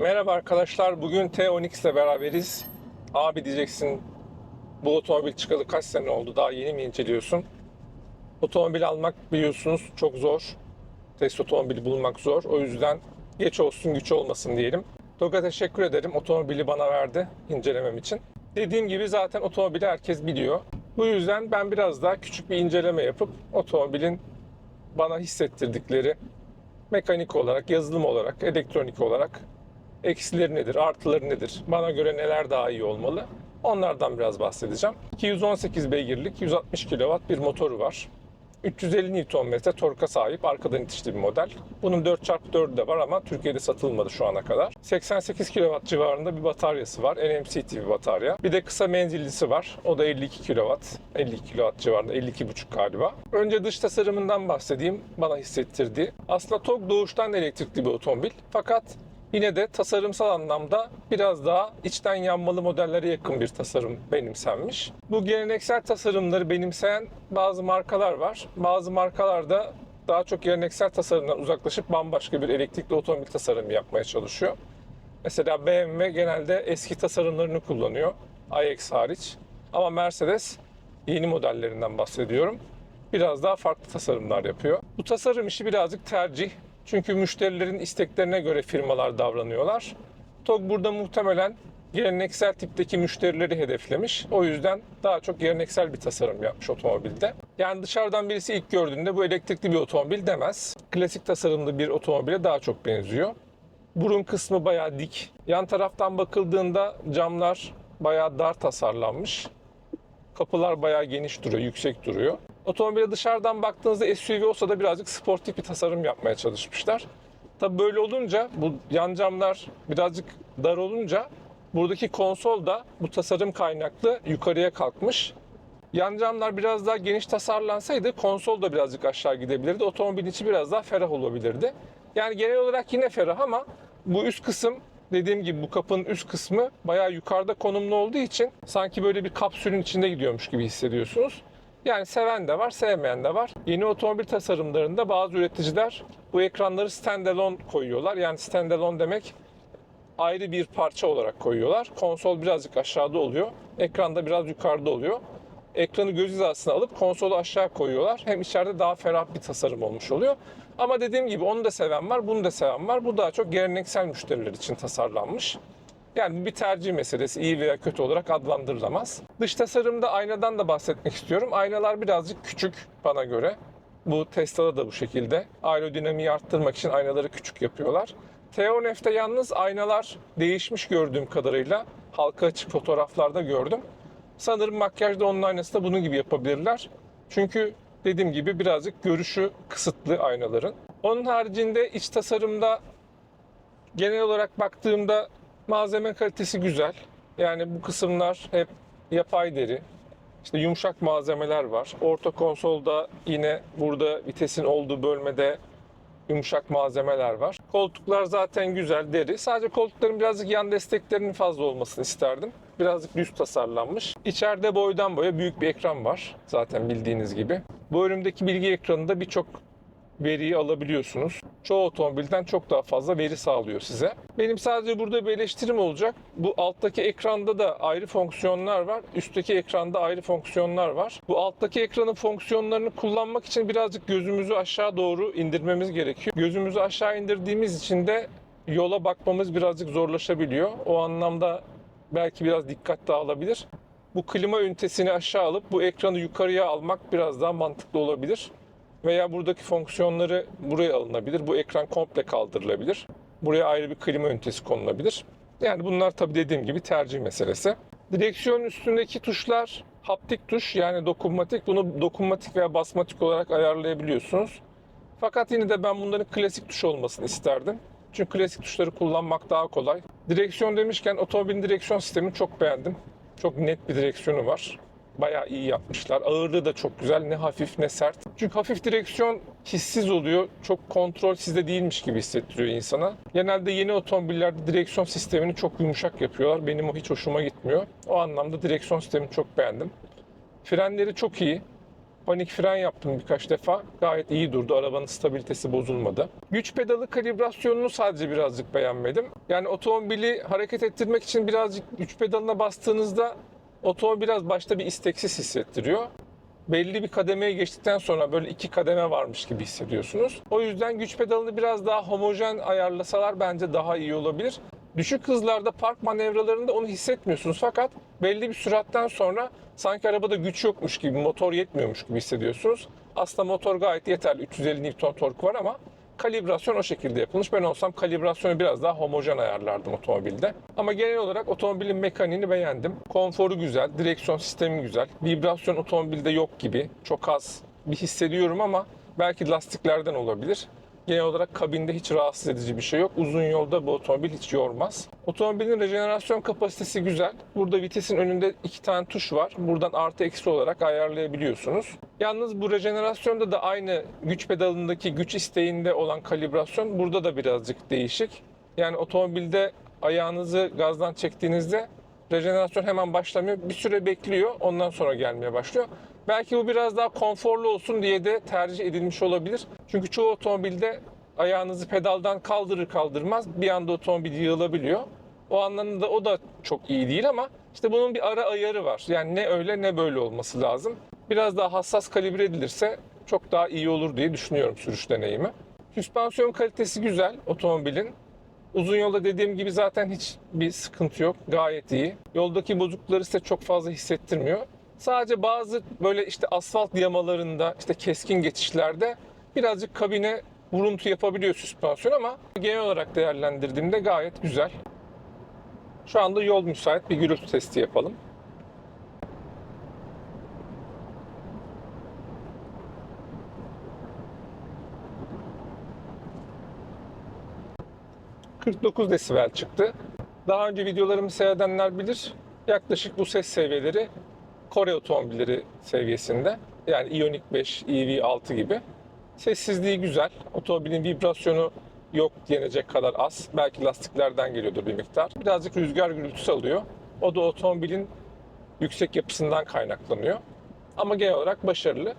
Merhaba arkadaşlar. Bugün T10X ile beraberiz. Abi diyeceksin bu otomobil çıkalı kaç sene oldu? Daha yeni mi inceliyorsun? Otomobil almak biliyorsunuz çok zor. Test otomobili bulmak zor. O yüzden geç olsun güç olmasın diyelim. TOG'a teşekkür ederim. Otomobili bana verdi incelemem için. Dediğim gibi zaten otomobili herkes biliyor. Bu yüzden ben biraz daha küçük bir inceleme yapıp otomobilin bana hissettirdikleri mekanik olarak, yazılım olarak, elektronik olarak eksileri nedir, artıları nedir, bana göre neler daha iyi olmalı onlardan biraz bahsedeceğim. 218 beygirlik 160 kW bir motoru var. 350 Nm torka sahip arkadan itişli bir model. Bunun 4x4'ü de var ama Türkiye'de satılmadı şu ana kadar. 88 kW civarında bir bataryası var. NMCT bir batarya. Bir de kısa menzillisi var. O da 52 kW. 52 kW civarında. 52,5 galiba. Önce dış tasarımından bahsedeyim. Bana hissettirdiği. Aslında TOG doğuştan elektrikli bir otomobil. Fakat Yine de tasarımsal anlamda biraz daha içten yanmalı modellere yakın bir tasarım benimsenmiş. Bu geleneksel tasarımları benimseyen bazı markalar var. Bazı markalar da daha çok geleneksel tasarımdan uzaklaşıp bambaşka bir elektrikli otomobil tasarımı yapmaya çalışıyor. Mesela BMW genelde eski tasarımlarını kullanıyor. iX hariç. Ama Mercedes yeni modellerinden bahsediyorum. Biraz daha farklı tasarımlar yapıyor. Bu tasarım işi birazcık tercih. Çünkü müşterilerin isteklerine göre firmalar davranıyorlar. TOG burada muhtemelen geleneksel tipteki müşterileri hedeflemiş. O yüzden daha çok geleneksel bir tasarım yapmış otomobilde. Yani dışarıdan birisi ilk gördüğünde bu elektrikli bir otomobil demez. Klasik tasarımlı bir otomobile daha çok benziyor. Burun kısmı bayağı dik. Yan taraftan bakıldığında camlar bayağı dar tasarlanmış. Kapılar bayağı geniş duruyor, yüksek duruyor. Otomobile dışarıdan baktığınızda SUV olsa da birazcık sportif bir tasarım yapmaya çalışmışlar. Tabi böyle olunca bu yan camlar birazcık dar olunca buradaki konsol da bu tasarım kaynaklı yukarıya kalkmış. Yan camlar biraz daha geniş tasarlansaydı konsol da birazcık aşağı gidebilirdi. Otomobilin içi biraz daha ferah olabilirdi. Yani genel olarak yine ferah ama bu üst kısım dediğim gibi bu kapının üst kısmı bayağı yukarıda konumlu olduğu için sanki böyle bir kapsülün içinde gidiyormuş gibi hissediyorsunuz. Yani seven de var, sevmeyen de var. Yeni otomobil tasarımlarında bazı üreticiler bu ekranları standalone koyuyorlar. Yani standalone demek ayrı bir parça olarak koyuyorlar. Konsol birazcık aşağıda oluyor. Ekran da biraz yukarıda oluyor. Ekranı göz hizasına alıp konsolu aşağı koyuyorlar. Hem içeride daha ferah bir tasarım olmuş oluyor. Ama dediğim gibi onu da seven var, bunu da seven var. Bu daha çok geleneksel müşteriler için tasarlanmış. Yani bir tercih meselesi. iyi veya kötü olarak adlandırılamaz. Dış tasarımda aynadan da bahsetmek istiyorum. Aynalar birazcık küçük bana göre. Bu Tesla'da da bu şekilde. Aerodinamiği arttırmak için aynaları küçük yapıyorlar. T10F'te yalnız aynalar değişmiş gördüğüm kadarıyla. Halka açık fotoğraflarda gördüm. Sanırım makyajda onun aynası da bunun gibi yapabilirler. Çünkü dediğim gibi birazcık görüşü kısıtlı aynaların. Onun haricinde iç tasarımda genel olarak baktığımda malzeme kalitesi güzel. Yani bu kısımlar hep yapay deri. İşte yumuşak malzemeler var. Orta konsolda yine burada vitesin olduğu bölmede yumuşak malzemeler var. Koltuklar zaten güzel deri. Sadece koltukların birazcık yan desteklerinin fazla olmasını isterdim. Birazcık düz tasarlanmış. İçeride boydan boya büyük bir ekran var. Zaten bildiğiniz gibi. Bu önümdeki bilgi ekranında birçok veriyi alabiliyorsunuz. Çoğu otomobilden çok daha fazla veri sağlıyor size. Benim sadece burada bir eleştirim olacak. Bu alttaki ekranda da ayrı fonksiyonlar var. Üstteki ekranda ayrı fonksiyonlar var. Bu alttaki ekranın fonksiyonlarını kullanmak için birazcık gözümüzü aşağı doğru indirmemiz gerekiyor. Gözümüzü aşağı indirdiğimiz için de yola bakmamız birazcık zorlaşabiliyor. O anlamda belki biraz dikkat dağılabilir. Bu klima ünitesini aşağı alıp bu ekranı yukarıya almak biraz daha mantıklı olabilir veya buradaki fonksiyonları buraya alınabilir. Bu ekran komple kaldırılabilir. Buraya ayrı bir klima ünitesi konulabilir. Yani bunlar tabii dediğim gibi tercih meselesi. Direksiyon üstündeki tuşlar haptik tuş yani dokunmatik. Bunu dokunmatik veya basmatik olarak ayarlayabiliyorsunuz. Fakat yine de ben bunların klasik tuş olmasını isterdim. Çünkü klasik tuşları kullanmak daha kolay. Direksiyon demişken otomobilin direksiyon sistemini çok beğendim. Çok net bir direksiyonu var bayağı iyi yapmışlar. Ağırlığı da çok güzel. Ne hafif ne sert. Çünkü hafif direksiyon hissiz oluyor. Çok kontrol sizde değilmiş gibi hissettiriyor insana. Genelde yeni otomobillerde direksiyon sistemini çok yumuşak yapıyorlar. Benim o hiç hoşuma gitmiyor. O anlamda direksiyon sistemini çok beğendim. Frenleri çok iyi. Panik fren yaptım birkaç defa. Gayet iyi durdu. Arabanın stabilitesi bozulmadı. Güç pedalı kalibrasyonunu sadece birazcık beğenmedim. Yani otomobili hareket ettirmek için birazcık güç pedalına bastığınızda otomobil biraz başta bir isteksiz hissettiriyor belli bir kademeye geçtikten sonra böyle iki kademe varmış gibi hissediyorsunuz. O yüzden güç pedalını biraz daha homojen ayarlasalar bence daha iyi olabilir. Düşük hızlarda park manevralarında onu hissetmiyorsunuz fakat belli bir süratten sonra sanki arabada güç yokmuş gibi, motor yetmiyormuş gibi hissediyorsunuz. Aslında motor gayet yeterli. 350 Nm tork var ama kalibrasyon o şekilde yapılmış. Ben olsam kalibrasyonu biraz daha homojen ayarlardım otomobilde. Ama genel olarak otomobilin mekaniğini beğendim. Konforu güzel, direksiyon sistemi güzel. Vibrasyon otomobilde yok gibi. Çok az bir hissediyorum ama belki lastiklerden olabilir. Genel olarak kabinde hiç rahatsız edici bir şey yok. Uzun yolda bu otomobil hiç yormaz. Otomobilin rejenerasyon kapasitesi güzel. Burada vitesin önünde iki tane tuş var. Buradan artı eksi olarak ayarlayabiliyorsunuz. Yalnız bu rejenerasyonda da aynı güç pedalındaki güç isteğinde olan kalibrasyon burada da birazcık değişik. Yani otomobilde ayağınızı gazdan çektiğinizde rejenerasyon hemen başlamıyor. Bir süre bekliyor. Ondan sonra gelmeye başlıyor. Belki bu biraz daha konforlu olsun diye de tercih edilmiş olabilir. Çünkü çoğu otomobilde ayağınızı pedaldan kaldırır kaldırmaz bir anda otomobil yığılabiliyor. O anlamda o da çok iyi değil ama işte bunun bir ara ayarı var. Yani ne öyle ne böyle olması lazım. Biraz daha hassas kalibre edilirse çok daha iyi olur diye düşünüyorum sürüş deneyimi. Süspansiyon kalitesi güzel otomobilin. Uzun yolda dediğim gibi zaten hiç bir sıkıntı yok. Gayet iyi. Yoldaki bozuklukları size çok fazla hissettirmiyor. Sadece bazı böyle işte asfalt yamalarında, işte keskin geçişlerde birazcık kabine vuruntu yapabiliyor süspansiyon ama genel olarak değerlendirdiğimde gayet güzel. Şu anda yol müsait bir gürültü testi yapalım. ...49 desibel çıktı. Daha önce videolarımı seyredenler bilir. Yaklaşık bu ses seviyeleri Kore otomobilleri seviyesinde. Yani Ioniq 5, EV6 gibi. Sessizliği güzel. Otomobilin vibrasyonu yok denecek kadar az. Belki lastiklerden geliyordur bir miktar. Birazcık rüzgar gürültüsü alıyor. O da otomobilin yüksek yapısından kaynaklanıyor. Ama genel olarak başarılı.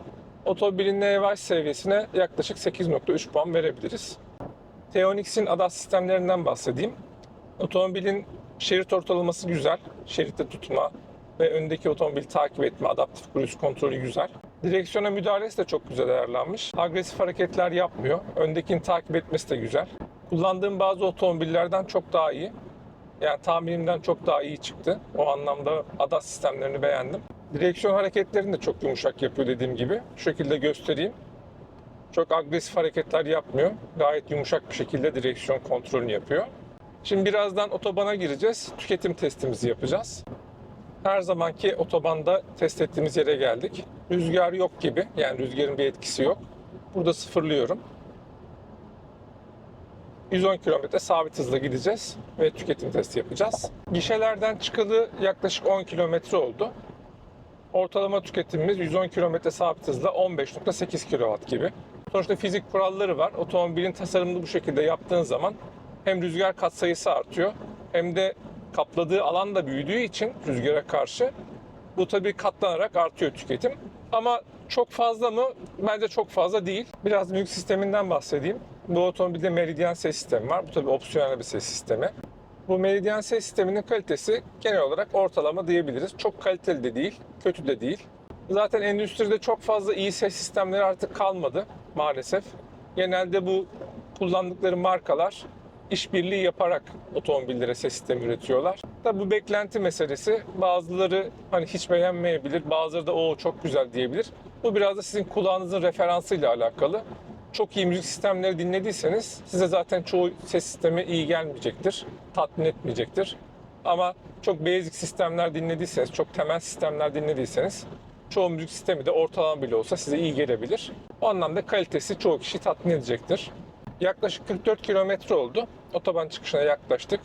Otomobilin NVH seviyesine yaklaşık 8.3 puan verebiliriz. Teonix'in ADAS sistemlerinden bahsedeyim. Otomobilin şerit ortalaması güzel. Şeritte tutma, ve öndeki otomobil takip etme, adaptif cruise kontrolü güzel. Direksiyona müdahalesi de çok güzel ayarlanmış. Agresif hareketler yapmıyor. Öndekini takip etmesi de güzel. Kullandığım bazı otomobillerden çok daha iyi. Yani tahminimden çok daha iyi çıktı. O anlamda ADAS sistemlerini beğendim. Direksiyon hareketlerini de çok yumuşak yapıyor dediğim gibi. Şu şekilde göstereyim. Çok agresif hareketler yapmıyor. Gayet yumuşak bir şekilde direksiyon kontrolünü yapıyor. Şimdi birazdan otobana gireceğiz. Tüketim testimizi yapacağız her zamanki otobanda test ettiğimiz yere geldik. Rüzgar yok gibi. Yani rüzgarın bir etkisi yok. Burada sıfırlıyorum. 110 km sabit hızla gideceğiz ve tüketim testi yapacağız. Gişelerden çıkalı yaklaşık 10 km oldu. Ortalama tüketimimiz 110 km sabit hızla 15.8 kW gibi. Sonuçta fizik kuralları var. Otomobilin tasarımını bu şekilde yaptığın zaman hem rüzgar katsayısı artıyor hem de kapladığı alan da büyüdüğü için rüzgara karşı bu tabii katlanarak artıyor tüketim. Ama çok fazla mı? Bence çok fazla değil. Biraz büyük sisteminden bahsedeyim. Bu otomobilde Meridian ses sistemi var. Bu tabii opsiyonel bir ses sistemi. Bu Meridian ses sisteminin kalitesi genel olarak ortalama diyebiliriz. Çok kaliteli de değil, kötü de değil. Zaten endüstride çok fazla iyi ses sistemleri artık kalmadı maalesef. Genelde bu kullandıkları markalar işbirliği yaparak otomobillere ses sistemi üretiyorlar. Tabi bu beklenti meselesi. Bazıları hani hiç beğenmeyebilir, bazıları da o çok güzel diyebilir. Bu biraz da sizin kulağınızın referansıyla alakalı. Çok iyi müzik sistemleri dinlediyseniz size zaten çoğu ses sistemi iyi gelmeyecektir, tatmin etmeyecektir. Ama çok basic sistemler dinlediyseniz, çok temel sistemler dinlediyseniz çoğu müzik sistemi de ortalama bile olsa size iyi gelebilir. O anlamda kalitesi çoğu kişi tatmin edecektir. Yaklaşık 44 kilometre oldu. Otoban çıkışına yaklaştık.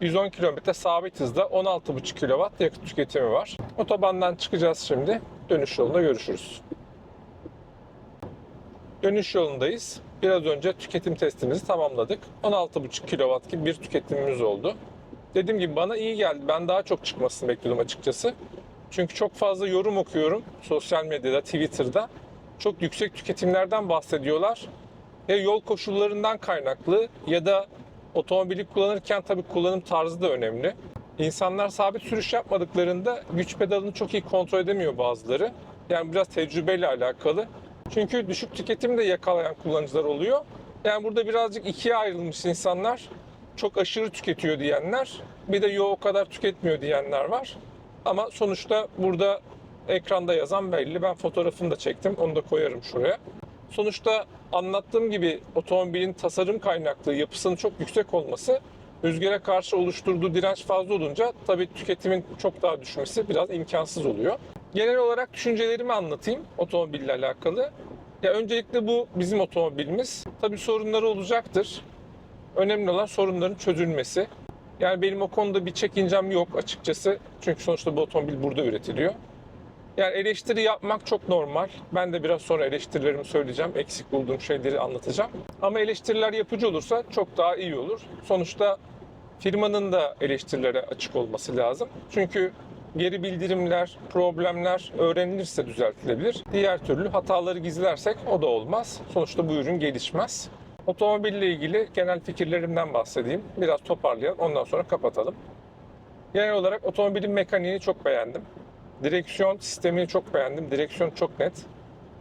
110 kilometre sabit hızda 16,5 kW yakıt tüketimi var. Otobandan çıkacağız şimdi. Dönüş yolunda görüşürüz. Dönüş yolundayız. Biraz önce tüketim testimizi tamamladık. 16,5 kW gibi bir tüketimimiz oldu. Dediğim gibi bana iyi geldi. Ben daha çok çıkmasını bekliyordum açıkçası. Çünkü çok fazla yorum okuyorum sosyal medyada, Twitter'da. Çok yüksek tüketimlerden bahsediyorlar. Ya yol koşullarından kaynaklı ya da otomobili kullanırken tabii kullanım tarzı da önemli. İnsanlar sabit sürüş yapmadıklarında güç pedalını çok iyi kontrol edemiyor bazıları. Yani biraz tecrübeyle alakalı. Çünkü düşük tüketim de yakalayan kullanıcılar oluyor. Yani burada birazcık ikiye ayrılmış insanlar. Çok aşırı tüketiyor diyenler, bir de yo o kadar tüketmiyor diyenler var. Ama sonuçta burada ekranda yazan belli. Ben fotoğrafını da çektim. Onu da koyarım şuraya. Sonuçta anlattığım gibi otomobilin tasarım kaynaklı yapısının çok yüksek olması rüzgara karşı oluşturduğu direnç fazla olunca tabii tüketimin çok daha düşmesi biraz imkansız oluyor. Genel olarak düşüncelerimi anlatayım otomobille alakalı. Ya öncelikle bu bizim otomobilimiz. Tabii sorunları olacaktır. Önemli olan sorunların çözülmesi. Yani benim o konuda bir çekincem yok açıkçası. Çünkü sonuçta bu otomobil burada üretiliyor. Yani eleştiri yapmak çok normal. Ben de biraz sonra eleştirilerimi söyleyeceğim. Eksik bulduğum şeyleri anlatacağım. Ama eleştiriler yapıcı olursa çok daha iyi olur. Sonuçta firmanın da eleştirilere açık olması lazım. Çünkü geri bildirimler, problemler öğrenilirse düzeltilebilir. Diğer türlü hataları gizlersek o da olmaz. Sonuçta bu ürün gelişmez. Otomobille ilgili genel fikirlerimden bahsedeyim. Biraz toparlayalım. Ondan sonra kapatalım. Genel olarak otomobilin mekaniğini çok beğendim. Direksiyon sistemini çok beğendim. Direksiyon çok net.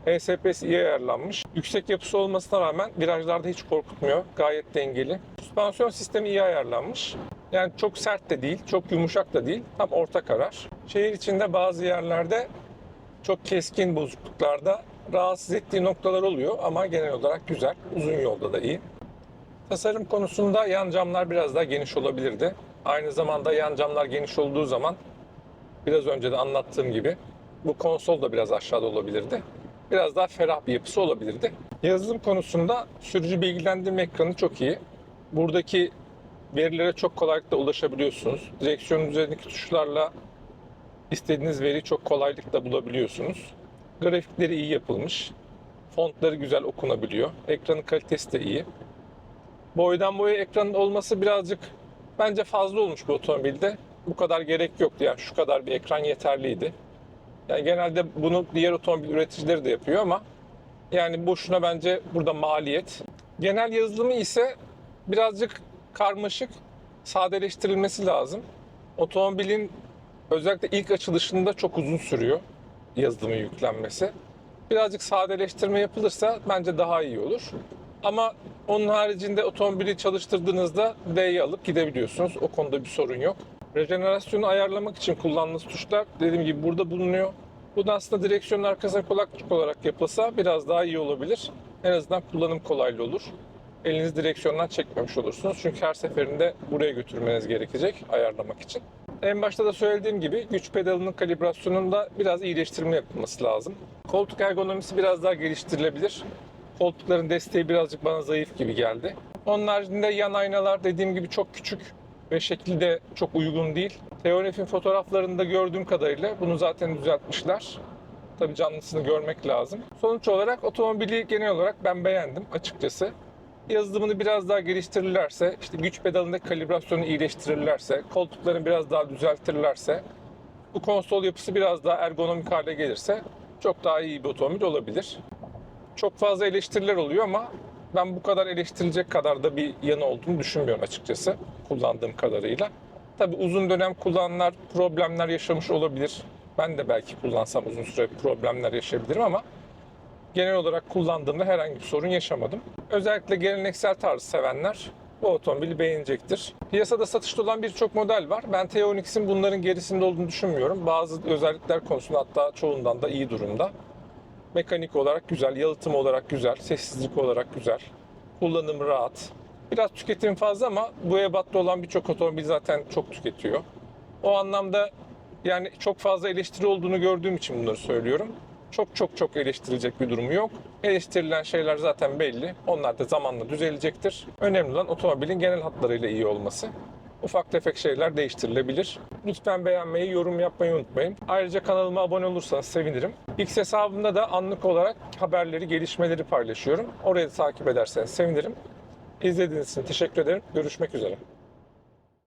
ESP'si iyi ayarlanmış. Yüksek yapısı olmasına rağmen virajlarda hiç korkutmuyor. Gayet dengeli. Süspansiyon sistemi iyi ayarlanmış. Yani çok sert de değil, çok yumuşak da değil. Tam orta karar. Şehir içinde bazı yerlerde çok keskin bozukluklarda rahatsız ettiği noktalar oluyor ama genel olarak güzel. Uzun yolda da iyi. Tasarım konusunda yan camlar biraz daha geniş olabilirdi. Aynı zamanda yan camlar geniş olduğu zaman biraz önce de anlattığım gibi bu konsol da biraz aşağıda olabilirdi. Biraz daha ferah bir yapısı olabilirdi. Yazılım konusunda sürücü bilgilendirme ekranı çok iyi. Buradaki verilere çok kolaylıkla ulaşabiliyorsunuz. Direksiyonun üzerindeki tuşlarla istediğiniz veriyi çok kolaylıkla bulabiliyorsunuz. Grafikleri iyi yapılmış. Fontları güzel okunabiliyor. Ekranın kalitesi de iyi. Boydan boya ekranın olması birazcık bence fazla olmuş bu otomobilde. Bu kadar gerek yoktu yani şu kadar bir ekran yeterliydi. Yani genelde bunu diğer otomobil üreticileri de yapıyor ama yani boşuna bence burada maliyet. Genel yazılımı ise birazcık karmaşık, sadeleştirilmesi lazım. Otomobilin özellikle ilk açılışında çok uzun sürüyor yazılımı yüklenmesi. Birazcık sadeleştirme yapılırsa bence daha iyi olur. Ama onun haricinde otomobili çalıştırdığınızda D'yi alıp gidebiliyorsunuz. O konuda bir sorun yok. Rejenerasyonu ayarlamak için kullandığınız tuşlar dediğim gibi burada bulunuyor. Bu da aslında direksiyonun arkasına kulaklık olarak yapılsa biraz daha iyi olabilir. En azından kullanım kolaylığı olur. Elinizi direksiyondan çekmemiş olursunuz. Çünkü her seferinde buraya götürmeniz gerekecek ayarlamak için. En başta da söylediğim gibi güç pedalının kalibrasyonunda biraz iyileştirme yapılması lazım. Koltuk ergonomisi biraz daha geliştirilebilir. Koltukların desteği birazcık bana zayıf gibi geldi. Onun haricinde yan aynalar dediğim gibi çok küçük ve şekilde çok uygun değil. Teonef'in fotoğraflarında gördüğüm kadarıyla bunu zaten düzeltmişler. Tabii canlısını görmek lazım. Sonuç olarak otomobili genel olarak ben beğendim açıkçası. Yazılımını biraz daha geliştirirlerse, işte güç pedalındaki kalibrasyonu iyileştirirlerse, koltuklarını biraz daha düzeltirlerse, bu konsol yapısı biraz daha ergonomik hale gelirse çok daha iyi bir otomobil olabilir. Çok fazla eleştiriler oluyor ama ben bu kadar eleştirilecek kadar da bir yanı olduğunu düşünmüyorum açıkçası kullandığım kadarıyla. Tabi uzun dönem kullananlar problemler yaşamış olabilir. Ben de belki kullansam uzun süre problemler yaşayabilirim ama genel olarak kullandığımda herhangi bir sorun yaşamadım. Özellikle geleneksel tarzı sevenler bu otomobili beğenecektir. Piyasada satışta olan birçok model var. Ben T-Onix'in bunların gerisinde olduğunu düşünmüyorum. Bazı özellikler konusunda hatta çoğundan da iyi durumda. Mekanik olarak güzel, yalıtım olarak güzel, sessizlik olarak güzel. Kullanım rahat. Biraz tüketim fazla ama bu ebatta olan birçok otomobil zaten çok tüketiyor. O anlamda yani çok fazla eleştiri olduğunu gördüğüm için bunları söylüyorum. Çok çok çok eleştirilecek bir durumu yok. Eleştirilen şeyler zaten belli. Onlar da zamanla düzelecektir. Önemli olan otomobilin genel hatlarıyla iyi olması. Ufak tefek şeyler değiştirilebilir. Lütfen beğenmeyi, yorum yapmayı unutmayın. Ayrıca kanalıma abone olursanız sevinirim. X hesabımda da anlık olarak haberleri, gelişmeleri paylaşıyorum. Orayı da takip ederseniz sevinirim. İzlediğiniz için teşekkür ederim. Görüşmek üzere.